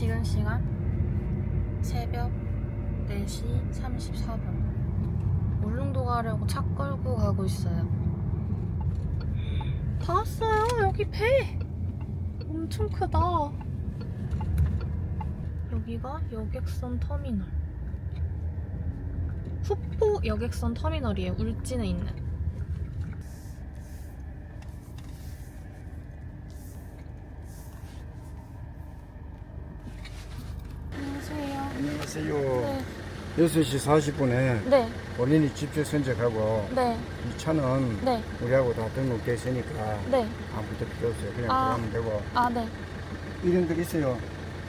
지금 시간 새벽 4시 34분. 울릉도 가려고 차 끌고 가고 있어요. 다 왔어요. 여기 배. 엄청 크다. 여기가 여객선 터미널. 후포 여객선 터미널이에요. 울진에 있는. 안녕하세요. 안녕하세요. 네. 6시 40분에 네. 본인이 직접 선적하고 네. 이 차는 네. 우리하고 다 등록돼 있으니까 네. 아무것도 필요 없어요. 그냥 아. 들어가면 되고 아, 네. 이름들 있어요.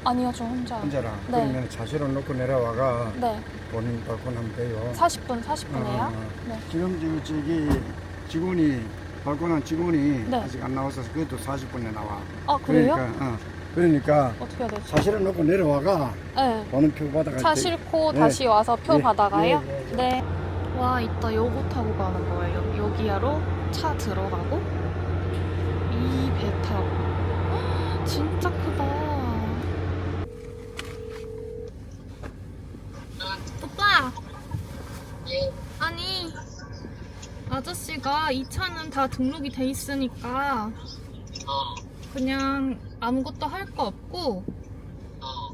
아니요, 저 혼자. 혼자랑. 네. 그러면 차실로 놓고 내려와가 네. 본인 발권하면 돼요. 40분, 40분이에요? 어, 네. 지금 저, 저기 직원이 발권한 직원이 네. 아직 안 나와서 그것도 40분에 나와. 아, 그래요? 그러니까, 어, 그러니까 어떻게 해야 되지? 차실로 놓고 내려와가 네. 보는 표 받아갈 차 때 싣고 네. 다시 와서 표 네. 받아가요? 네, 네, 네. 와, 이따 요거 타고 가는 거예요. 여기야로 차 들어가고 이 배 타고. 헉, 진짜 크다. 오빠! 아니, 아저씨가 이 차는 다 등록이 돼 있으니까 그냥 아무것도 할 거 없고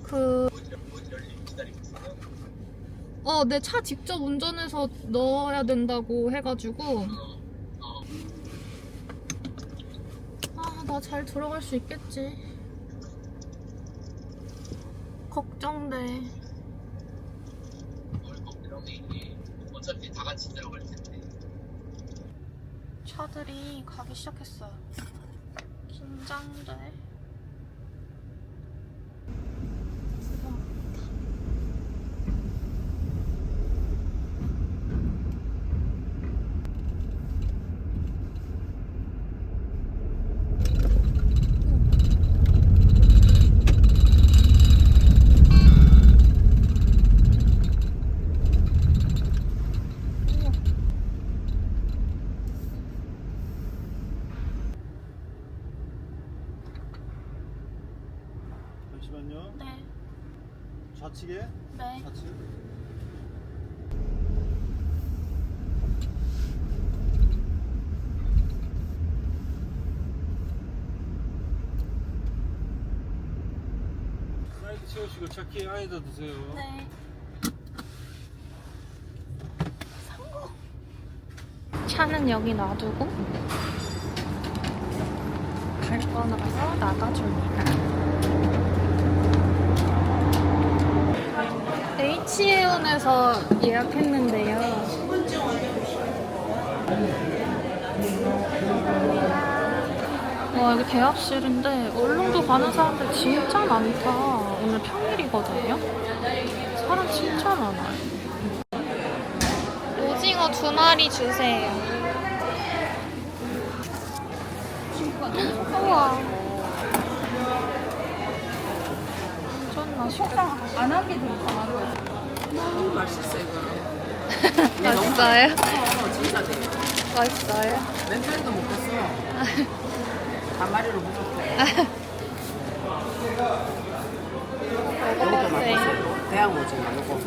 그 어, 내 차 직접 운전해서 넣어야 된다고 해가지고. 아, 나 잘 들어갈 수 있겠지. 걱정돼. 어차피 다 같이 들어갈 텐데. 차들이 가기 시작했어요. 긴장돼. 잠시만요. 네, 좌측에 네. 좌측. 사이드 채우시고 차키 안에다 두세요. 네. 차는 여기 놔두고 갈 거나서 나가줍니다. H에온에서 예약했는데요. 와 여기 대합실인데 울릉도 가는 사람들 진짜 많다. 오늘 평일이거든요. 사람 진짜 많아요. 오징어 두 마리 주세요. 우와. 완전 맛있겠다. 안한 게더 이상하고 너무 맛있어 이거 맛있어요? 어 진짜 돼 맛있어요? 맨살도 먹겠어 반마리로 무 대양 오징어 요거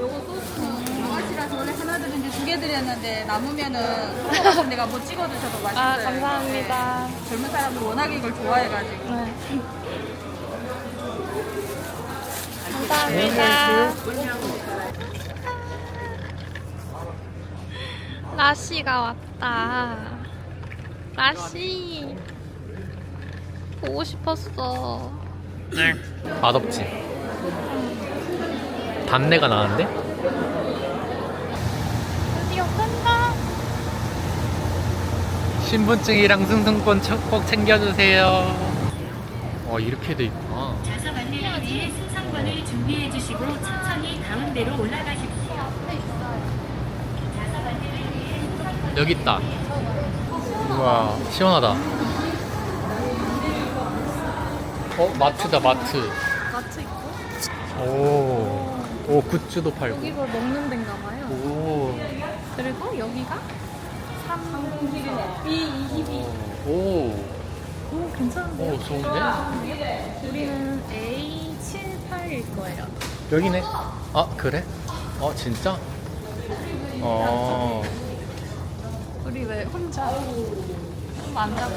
요거 소스 맛이라서 원래 하나 드는데 두 개 드렸는데 남으면은 내가 뭐 찍어 드셔도 맛있어요 아, 감사합니다. 네. 젊은 사람들 워낙에 이걸 좋아해가지고 네. 감사합니다. 라시가 왔다. 라시. 보고 싶었어. 맛없지? 단내가 나는데? 드디어 끈다. 신분증이랑 승승권 쳐- 꼭 챙겨주세요. 어, 이렇게 돼 있구나. 좌석 안내표지에 승선권을 준비해 주시고 천천히 가운데로 올라가십시오. 여기 있다. 우와, 시원하다. 어, 마트다, 마트. 마트 있고. 오, 오, 굿즈도 팔고. 여기가 먹는 데인가 봐요. 오, 그리고 여기가 3 B22. 오, 오, 괜찮은데요? 오, 좋은데? 우리는 A7 이쪽일 거예요. 여기네. 아 그래? 어 진짜? 어 우리 왜 혼자 앉아?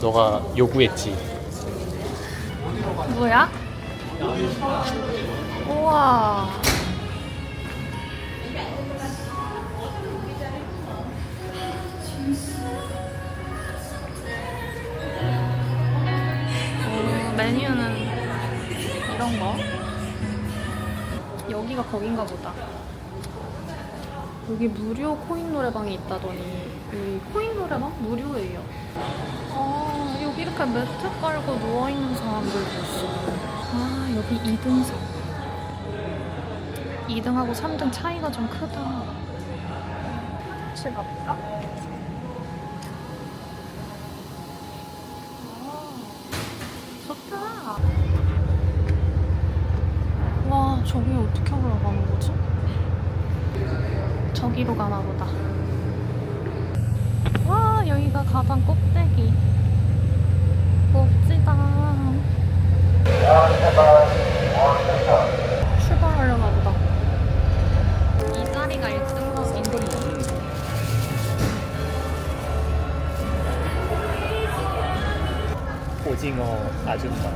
너가 요구했지. 뭐야? 우와. 어, 메뉴는 이런 거. 여기가 거긴가 보다. 여기 무료 코인 노래방이 있다더니 여기 코인 노래방 무료예요. 아 여기 이렇게 매트 깔고 누워있는 사람들도 있어. 아 여기 2등석. 2등하고 3등 차이가 좀 크다. 같이 가볼까? 아, 좋다. 와 저기 어떻게 올라가는 거지? 저기로 가나 보다. 와 여기가 가장 꼭대기. 멋지다. 출발하려나 보다. 이 자리가 1등석인데. 오징어 아줌마.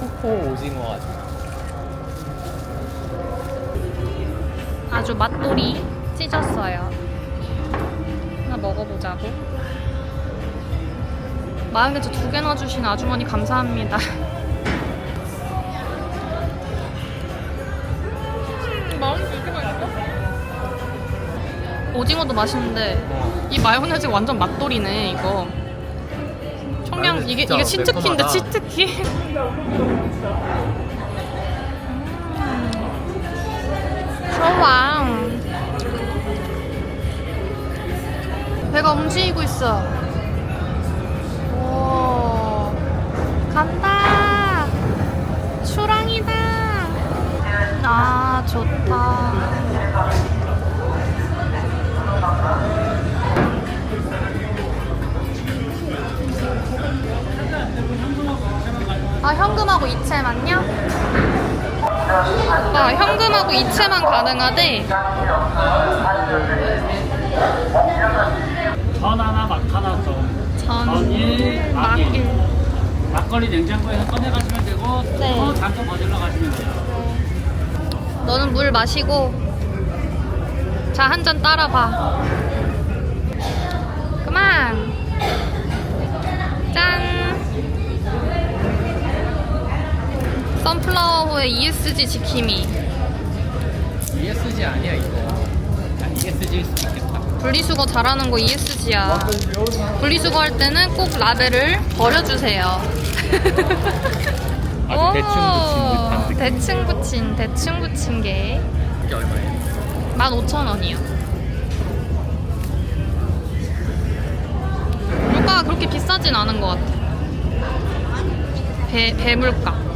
후포 오징어 아줌마. 아주 맛돌이 찢었어요. 하나 먹어보자고. 마요네즈 두 개나 주신 아주머니 감사합니다. 오징어도 맛있는데 이 마요네즈 완전 맛돌이네 이거. 청량 마요네즈 이게 진짜 이게 치트키인데 매콤하다. 치트키. 좋아. 배가 움직이고 있어. 오, 간다. 추랑이다. 아, 좋다. 아, 현금하고 이체만요? 아, 현금하고 이체만 가능하대. 전 하나, 막 하나 더. 전, 막일. 막걸리 냉장고에서 꺼내 가시면 되고, 네. 더 잠깐 거들러 가시면 돼요. 너는 물 마시고 자 한 잔 따라봐 그만 짠 선플라워호의 ESG 지킴이 ESG 아니야 이거. 아, ESG일 수도 있겠다. 분리수거 잘하는 거 ESG야 분리수거 할 때는 꼭 라벨을 버려주세요 아주 대충 붙인 듯한 느낌. 대충 붙인 대충 붙인 게 이게 얼마예요? 15,000원이요. 물가가 그렇게 비싸진 않은 것 같아. 배, 배물가.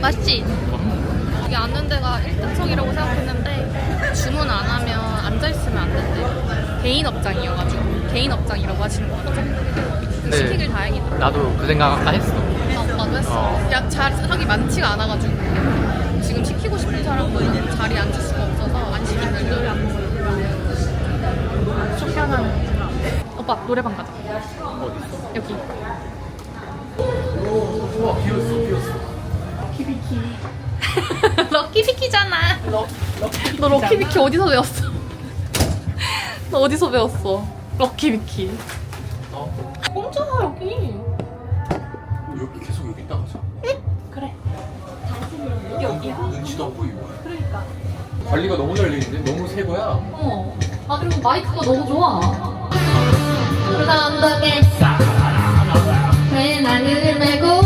맛있지? 음. 여기 앉는 데가 1등석이라고 생각했는데 주문 안 하면 앉아있으면 안 된대. 개인 업장이어가지고. 개인 업장이라고 하시는 것 같아. 네. 시키길 다행이다. 나도 그 생각 아까 했어. 어, 나도 했어. 어. 야, 자리 많지가 않아가지고. 지금 시키고 싶은 사람도 이제 자리에 앉을 수가 없어서 안 시키는 거야. 쫓겨나는. 오빠, 노래방 가자. 어디? 여기. 우와 비었어 비었어. 럭키비키잖아. 너 럭키비키 어디서 배웠어? 너 어디서 배웠어? 럭키비키. 어? 혼자 여기. 여기 계속 여기 있다 가자. 그래. 여기 어디야? 눈치도 안 보이고. 그러니까. 관리가 너무 잘 되는데 너무 새 거야. 어. 아 그리고 마이크가 너무 좋아. 그 언덕에 배낭을 메고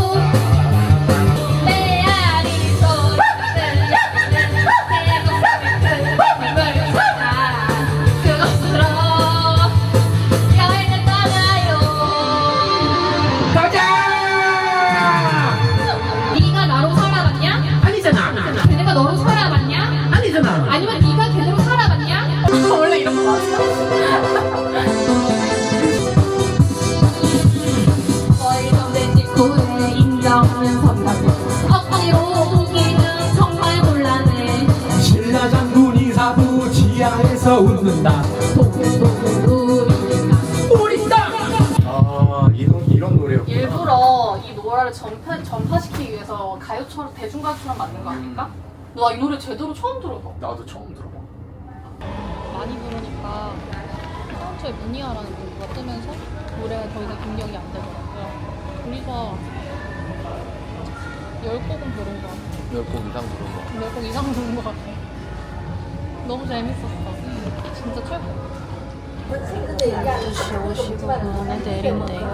웃는다 우리 땅 아 이런 이런 노래요. 일부러 이 노래를 전파, 전파시키기 위해서 가요처럼 대중가요처럼 만든 거 아닐까? 나 이 노래 제대로 처음 들어봐. 나도 처음 들어봐. 많이 부르니까 카운터에 문의하라는 문구가 뜨면서 노래가 더 이상 입력이 안 되더라고요. 우리가 10곡은 부른 거 같아. 몇곡 이상 부른 거. 10곡 이상 부른 거 같아. 너무 재밌었어. 진짜 최고. 아저씨 오시고 그만해 내린대요.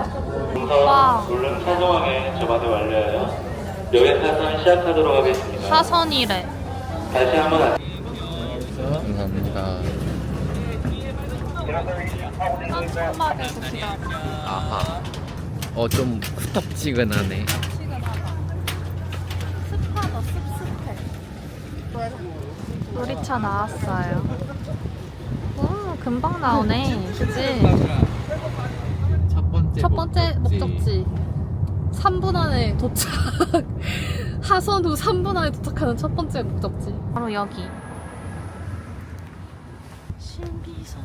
와, 물론 사정하게 저마다 완료하여 여객 타선 시작하도록 하겠습니다. 사선이래. 다시 한번 감사합니다. 깜짝마에서 기다려. 아하. 어 좀 후텁지근하네. 습하다, 습습해. 우리 차 나왔어요. 오, 금방 나오네. 그치? 첫 번째. 첫 번째 목적지. 3분 안에 도착. 하선 후 3분 안에 도착하는 첫 번째 목적지. 바로 여기. 신비선.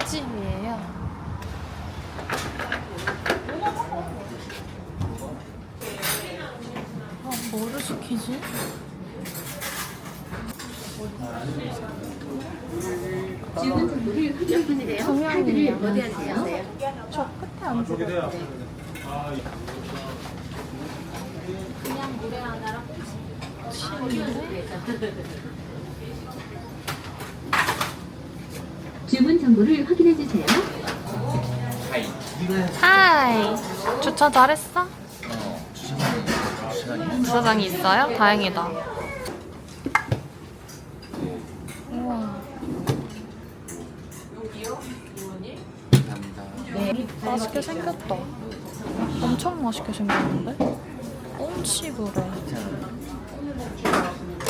횟집이에요. 아, 뭐를 시키지? 성향이에요. 어디 앉으세요? 저 끝에 앉으세요. 그냥 물에 하나랑? 주문 정보를 확인해 주세요 하이. 주차 잘했어? 주차장이 있어요? 다행이다. 우와. 맛있게 생겼다. 엄청 맛있게 생겼는데? 꽁치브레.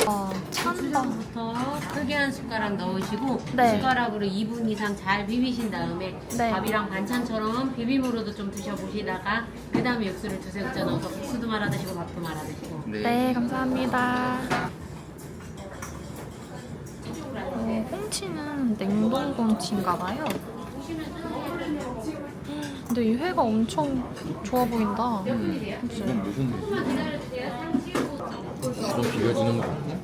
아, 찬다. 부터 크게 한 숟가락 넣으시고 네. 숟가락으로 2분 이상 잘 비비신 다음에 네. 밥이랑 반찬처럼 비빔으로도 좀 드셔보시다가 그 다음에 육수를 두세 국자 넣어서 국수도 말아 드시고 밥도 말아 드시고 네, 감사합니다. 어, 꽁치는 냉동 꽁치인가 봐요. 근데 이 회가 엄청 좋아 보인다. 그치? 이건 무슨 바로 비벼주는 거 같고.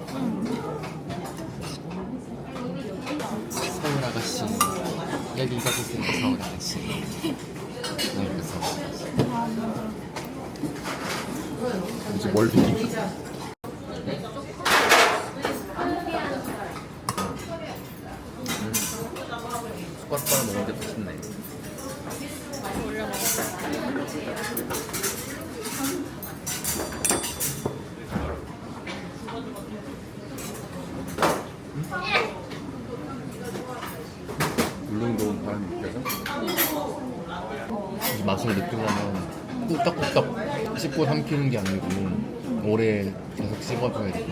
서울 아가씨. 여기가 보세요 서울 아가씨. 네, 그래서 이제 뭘 비비? 숟가락 빨아 먹는데 맛있네. 울릉도 바람이 느껴져? 이 맛을 느끼려면 꿀떡꿀떡 씹고 삼키는 게 아니고 오래 계속 씹어줘야 돼.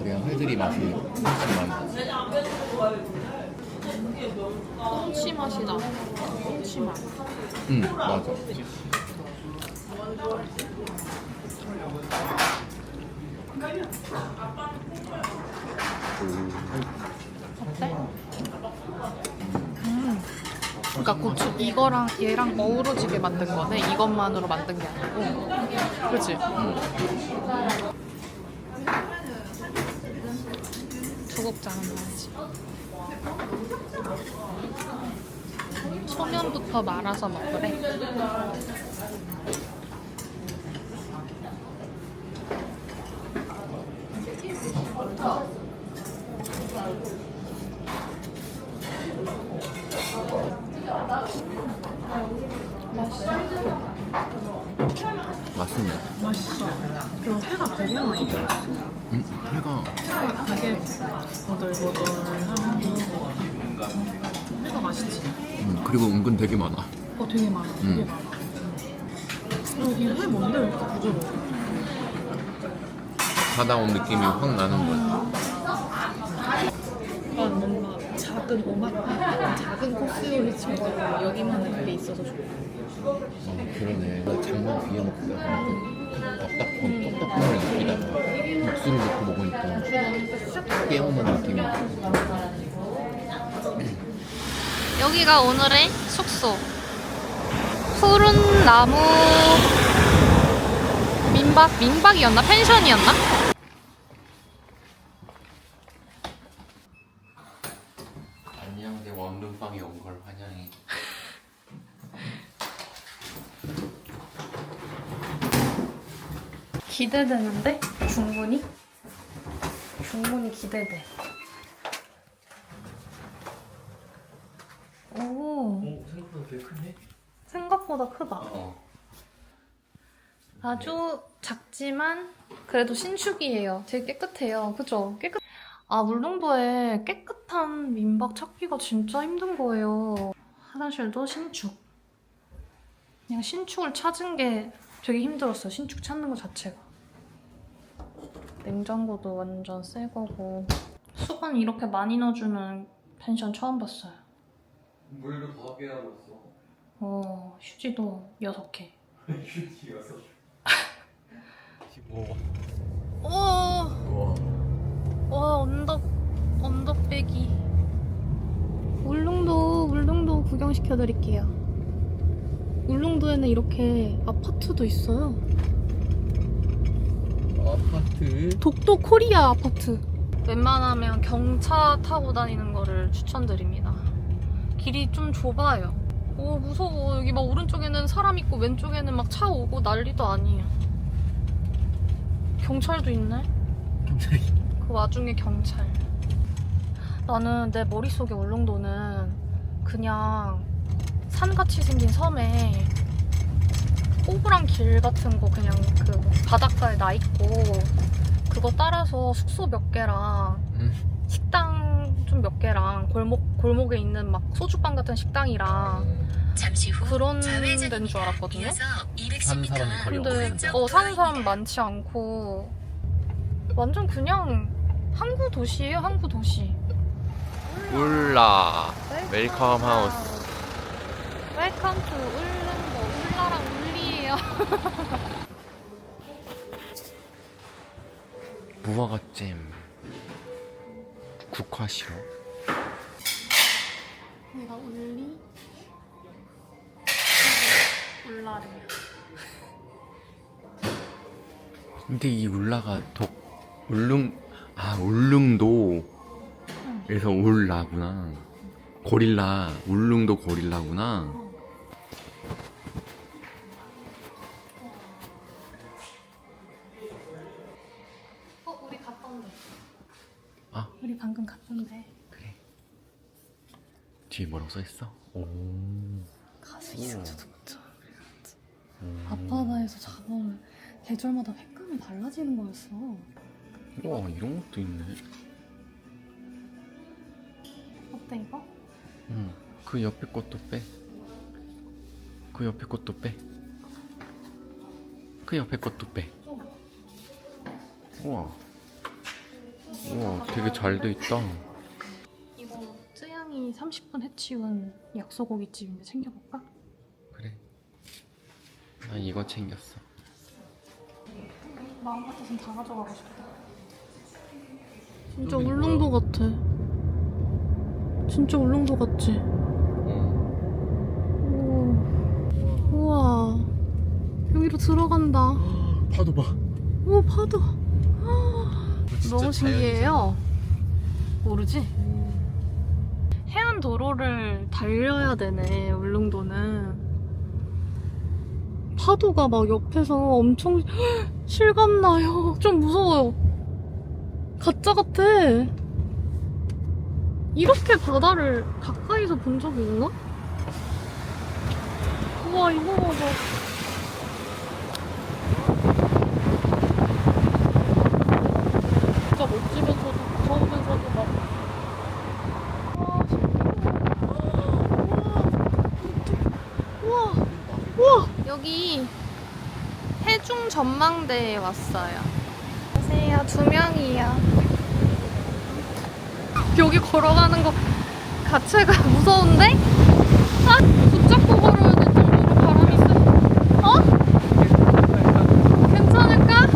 그래야 회들이 맛이 훨씬 많아. 꽁치 맛이 나. 꽁치 맛. 응, 맞아. 어때? 음. 그러니까 고추 이거랑 얘랑 어우러지게 만든 거네. 이것만으로 만든 게 아니고. 그렇지? 두곡장은 넣어야지. 소면부터 말아서 먹으래. 맛있네. 맛있어. 그리고 회가 되게 많이 들어있어. 음, 회가 되게 보들보들하고 회가 맛있지? 음, 그리고 은근 되게 많아. 어 되게 많아 되게 음. 많아 어, 이회 뭔데 왜 이렇게 부드러워? 바다 온 느낌이 확 나는 거야. 약간 뭔가 작은 오마 작은 코스 요리 집가 여기만은 그게 있어서 좋아. 어, 그러네. 나 장만 비워 먹다가 떡떡한 떡떡함을 느끼다가 육수를 넣고 먹으니까 깨우는 느낌이. 여기가 오늘의 숙소. 푸른 나무 민박 민박이었나 펜션이었나? 안녕, 내 원룸방에 온 걸 환영해. 기대되는데 중문이 중문이 기대돼. 오 생각보다 되게 크네. 생각보다 크다. 어. 아주 작지만 그래도 신축이에요. 되게 깨끗해요. 그죠? 깨끗. 아 울릉도에 깨끗한 민박 찾기가 진짜 힘든 거예요. 화장실도 신축. 그냥 신축을 찾은 게 되게 힘들었어요. 신축 찾는 것 자체가. 냉장고도 완전 새 거고. 수건 이렇게 많이 넣어주는 펜션 처음 봤어요. 물도 다섯 개나 넣었어. 어, 휴지도 6개. 휴지였어. 오. 오! 우와. 와 언덕 언덕배기 울릉도 울릉도 구경시켜 드릴게요 울릉도에는 이렇게 아파트도 있어요 아파트. 독도 코리아 아파트 웬만하면 경차 타고 다니는 거를 추천드립니다 길이 좀 좁아요 오 무서워 여기 막 오른쪽에는 사람 있고 왼쪽에는 막 차 오고 난리도 아니에요 경찰도 있네 경찰이. 그 와중에 경찰. 나는 내 머릿속에 울릉도는 그냥 산같이 생긴 섬에 꼬부랑 길 같은 거 그냥 그 바닷가에 나 있고 그거 따라서 숙소 몇 개랑 음. 식당 좀 몇 개랑 골목 골목에 있는 막 소주방 같은 식당이랑 잠시 후 그런 데인 줄 알았거든요. 사는 사람이 거의 근데 없어. 어 사는 사람 많지 않고 완전 그냥 항구 도시예요 항구 도시. 울라. 웰컴 하우스. 웰컴 투 울라랑 울리예요. 무화과잼. 국화 시럽. 내가 울리 울라래. 근데 이 울라가 독 울릉 아 울릉도 에서 울라구나 고릴라 울릉도 고릴라구나 아. 우리 방금 갔던데. 그래 뒤에 뭐라고 써있어? 오 가수 이승철 동전. 앞바다에서 잡아오면 계절마다 색감이 달라지는 거였어. 우와 이런 것도 있네 어때 이거? 응그 옆에 것도 빼그 옆에 것도 빼그 옆에 것도 빼 우와 우와 되게 잘 돼 있다 이거 쯔양이 30분 해치운 약소고기집인데 챙겨볼까? 그래 난 이거 챙겼어 마음 같아선 다 가져가고 싶다. 진짜 울릉도 같아. 진짜 울릉도 같지? 오. 우와. 여기로 들어간다. 파도 봐 오, 파도. 너무 신기해요. 모르지? 해안 도로를 달려야 되네, 울릉도는. 파도가 막 옆에서 엄청 실감나요. 좀 무서워요. 가짜 같아. 이렇게 바다를 가까이서 본 적이 있나? 우와, 이거 봐봐. 진짜 멋지면서도 무서우면서도 막. 와, 신기해. 우와, 우와. 여기 해중 전망대에 왔어요. 안녕하세요. 두 명이요. 여기 걸어가는 거 자체가 무서운데? 아, 붙잡고 걸어야 될 정도로 바람이 세. 어? 괜찮을까?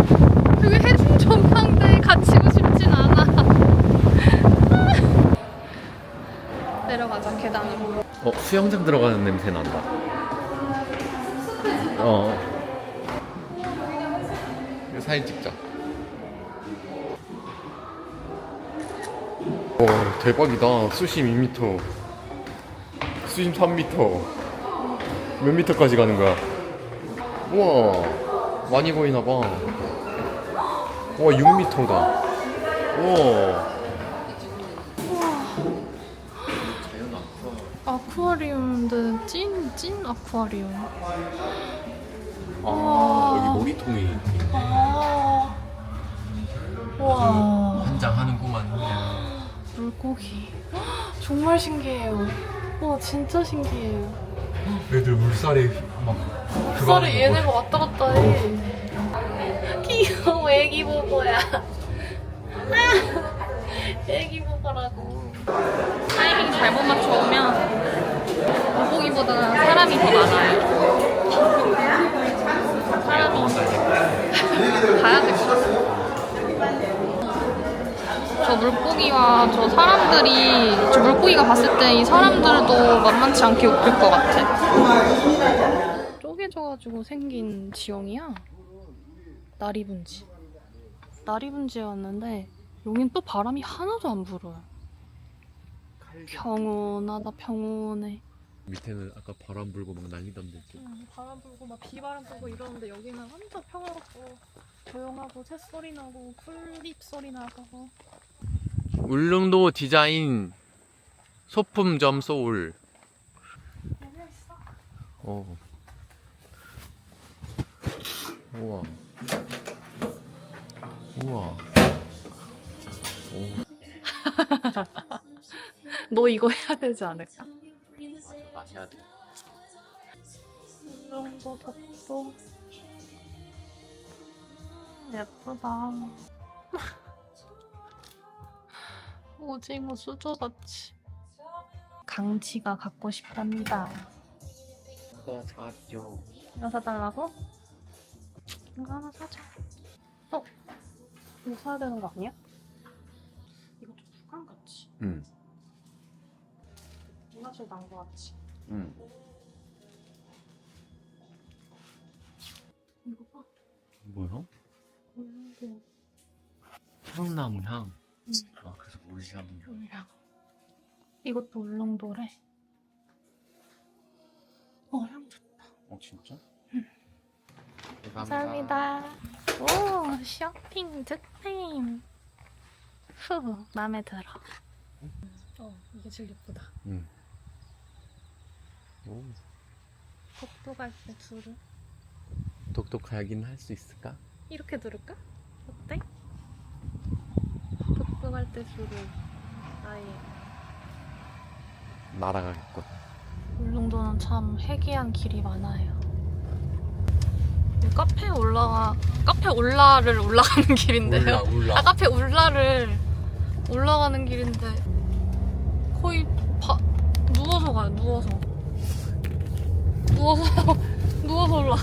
여기 해중 전망대에 갇히고 싶진 않아. 내려가자 계단으로. 어 수영장 들어가는 냄새 난다. 대박이다. 수심 2m. 수심 3m. 몇 미터까지 가는 거야? 우와 많이 보이나 봐. 와 6m다. 우와. 아쿠아. 아쿠아리움인데 찐, 찐 아쿠아리움. 아 여기 놀이통이 정말 신기해요. 와, 진짜 신기해요. 애들 물살에 막 쌀에 얘네가 왔다 갔다 해. 귀여워, 애기 보고야. 애기 보고라고. 타이밍 잘못 맞춰오면 물고기보다 사람이 더 많아요. 사람이 가야 될 것 같아. 저 물고기와 저 사람들이 저 물고기가 봤을 때 이 사람들도 만만치 않게 웃길 것 같아. 쪼개져가지고 생긴 지형이야. 나리분지. 나리분지였는데 여긴 또 바람이 하나도 안 불어요. 평온하다 평온해. 밑에는 아까 바람 불고 막 난리던데. 응, 바람 불고 막 비바람 불고 이러는데 여기는 완전 평화롭고 조용하고 새소리 나고 풀잎 소리 나고 울릉도 디자인 소품점 소울. 어. 우와. 우와. 오. 너 이거 해야 되지 않을까? 마셔야 돼. 울릉도 독도 예쁘다 오징어 수저같이 강치가 갖고 싶답니다 이거 사죠. 이거 사달라고? 이거 하나 사자 어? 이거 사야 되는 거 아니야? 이거 좀 북한같이 응. 이맛을 난거 같지 응. 이거 봐 뭐야? 울릉도 향나무 향. 응. 물향. 울릉 이것도 울릉도래 어 향 좋다 어 진짜? 감사합니다. 오, 쇼핑 득템. 후, 마음에 들어. 어, 이게 제일 예쁘다. 응. 오. 독도 갈때 줄을 똑똑하긴 할 수 있을까? 이렇게 들을까? 어때? 독도 갈때 줄을 아예. 날아가겠군. 울릉도는 참 해괴한 길이 많아요. 이 카페 올라가 카페 올라를 올라가는 길인데요. 올라, 올라. 아 카페 올라를 올라가는 길인데 거의 바, 누워서 가요. 누워서 누워서 누워서 올라.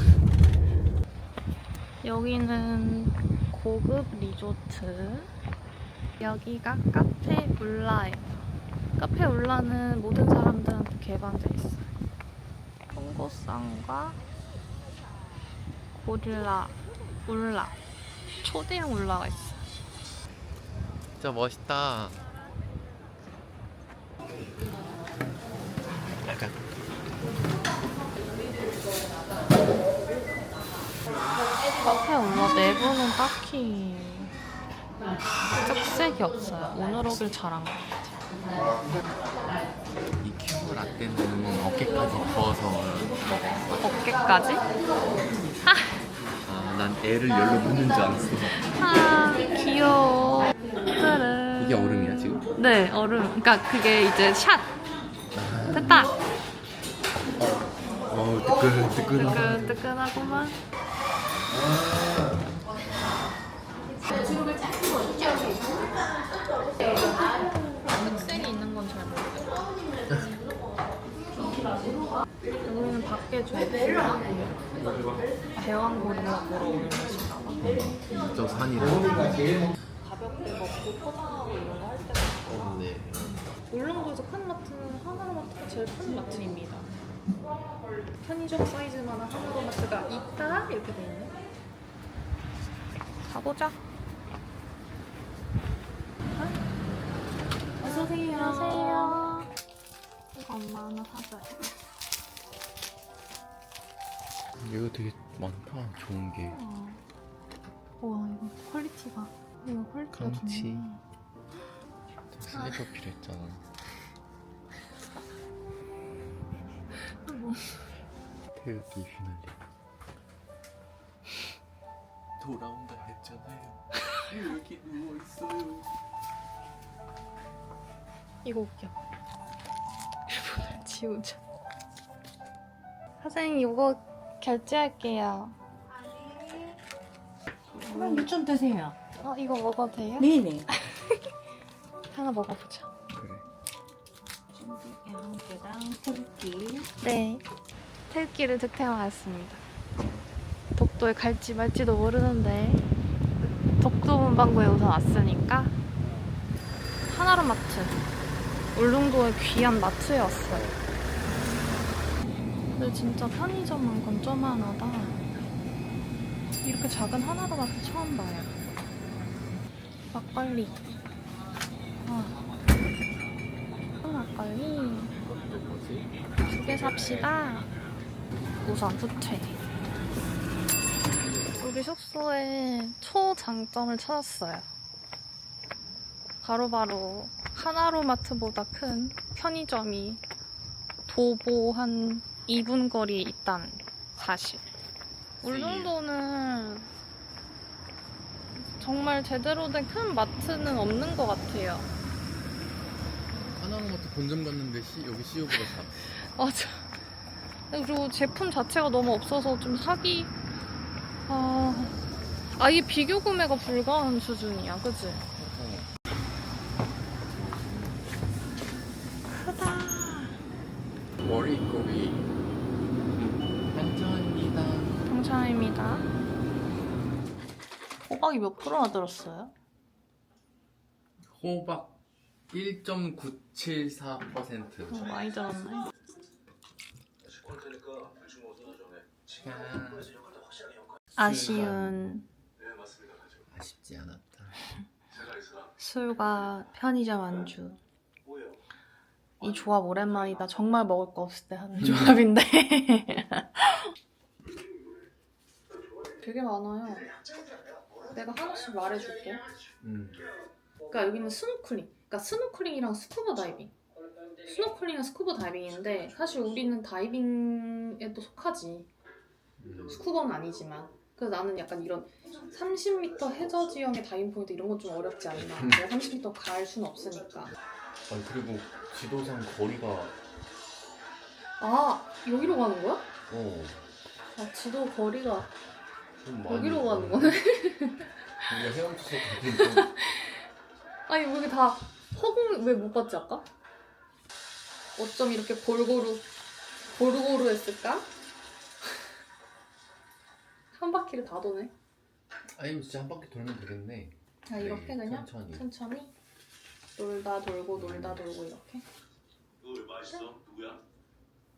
여기는 고급 리조트. 여기가 카페 울라예요. 카페 울라는 모든 사람들한테 개방돼 있어요. 송고쌍과 고릴라 울라 초대형 울라가 있어. 진짜 멋있다. 약간 카페 울라 내부는 딱히 특색이 없어요. 오늘 오길 잘한 것 같아요. 이 큐브 라떼는 어깨까지 부어서 먹어. 어깨까지? 아, 난 애를 열로 넣는 줄 알았어. 아 귀여워. 이게 얼음이야 지금? 네 얼음. 그러니까 그게 이제 샷. 됐다. 어 뜨끈 뜨끈. 뜨끈 뜨끈하구만. 특색이 있는 건 잘 모르겠어. 좀 대왕고리가 보러 오는. 저 산이라. 가볍게 먹고 포장하고 이런 거 할 때가 있고. 네. 울릉도에서 큰 마트는 하나로마트가 제일 큰 마트입니다. 편의점 사이즈만한 하나로마트가 있다 이렇게 돼 있네. 가보자. 어서 오세요. 안녕하세요. 이거 엄마 하나 사줘요. 이거 되게 많다. 좋은 게. 어. 와 이거 퀄리티가 이거 퀄리티가 감치. 좋네. 슬리퍼 필요했잖아. 뭐. 태극기 휘날리. 돌아온다 했잖아요. 여기 누워 있어요. 이거 웃겨. 일본을 지우자. 사장님 이거 결제할게요. 그럼 몇점 드세요? 어 이거 먹어도 돼요? 네네. 하나 먹어보자. 그래. 양배랑. 네. 태극기를 득템하였습니다. 독도에 갈지 말지도 모르는데 독도 문방구에 우선 왔으니까 하나로 마트 울릉도의 귀한 마트에 왔어요. 근데 진짜 편의점만 건좀 하나다. 이렇게 작은 하나로마트 처음 봐요. 막걸리. 아. 막걸리. 두 개 삽시다. 우선 후퇴. 우리 숙소에 초장점을 찾았어요. 바로바로 하나로마트보다 큰 편의점이 도보 한 2분 거리에 있다는 사실. 울릉도는 정말 제대로 된 큰 마트는 없는 것 같아요. 하나로마트 본점 갔는데 시, 여기 CU보다 사. 맞아. 그리고 제품 자체가 너무 없어서 좀 사기, 아, 아예 비교 구매가 불가한 수준이야, 그치? 크다. 머리꼬리. 감사합니다. 감사합니다. 호박이 몇 프로나 들었어요? 호박 1.974%. 어, 많이 들었네. 아쉬운 아쉽지 않았다. 술과 편의점 안주. 이 조합 오랜만이다. 정말 먹을 거 없을 때 하는 조합인데. 되게 많아요. 내가 하나씩 말해줄게. 음. 그러니까 여기는 스노클링. 그러니까 스노클링이랑 스쿠버 다이빙. 스노클링은 스쿠버 다이빙인데 사실 우리는 다이빙에도 속하지. 음. 스쿠버는 아니지만. 그래서 나는 약간 이런 30m 해저 지형의 다이빙 포인트 이런 건 좀 어렵지 않나. 내가 30m 갈 수는 없으니까. 아니 그리고 지도상 거리가 아 여기로 가는 거야? 어. 아 지도 거리가 좀 많이 여기로 가는. 거네. 우리가 헤엄쳐서 가긴 좀 아니 여기 다 허공 왜 못 봤지 아까? 어쩜 이렇게 골고루 고루고루 했을까? 한 바퀴를 다 도네. 아니면 진짜 한 바퀴 돌면 되겠네. 아 이렇게 네, 그냥 천천히. 천천히 놀다 돌고 놀다 돌고 이렇게. 너 왜 맛있어? 누구야?